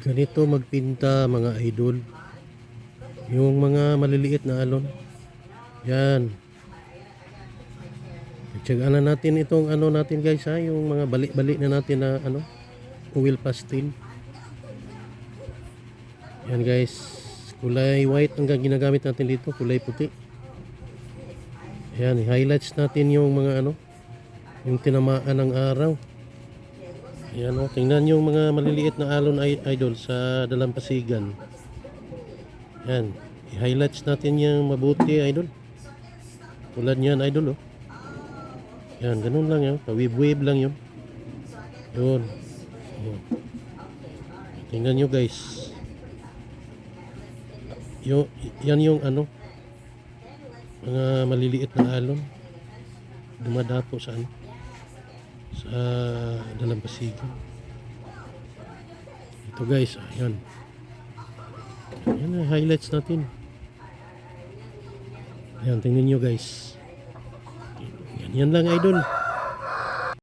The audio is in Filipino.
ganito magpinta mga idol. Yung mga maliliit na alon. Yan. Tsagaan na natin itong ano natin guys ha? Yung mga balik-balik na natin na ano oil pastel yan guys. Kulay white ang ginagamit natin dito. Kulay puti. Yan highlights natin yung mga ano yung tinamaan ng araw yan o, tingnan yung mga maliliit na alon idol sa dalampasigan. Yan, i-highlights natin yung mabuti idol. Tulad niyan idol oh. Yan, ganun lang yan. Pawib-wave lang yun. Yun. Oh. Tingnan nyo guys. Yo, yan yung ano, mga maliliit na alon. Dumadapo sa ano sa dalampasigan. Ito guys, ayan. Yan ang highlights natin. Ayan, tingnan nyo guys. Yan, yan lang idol.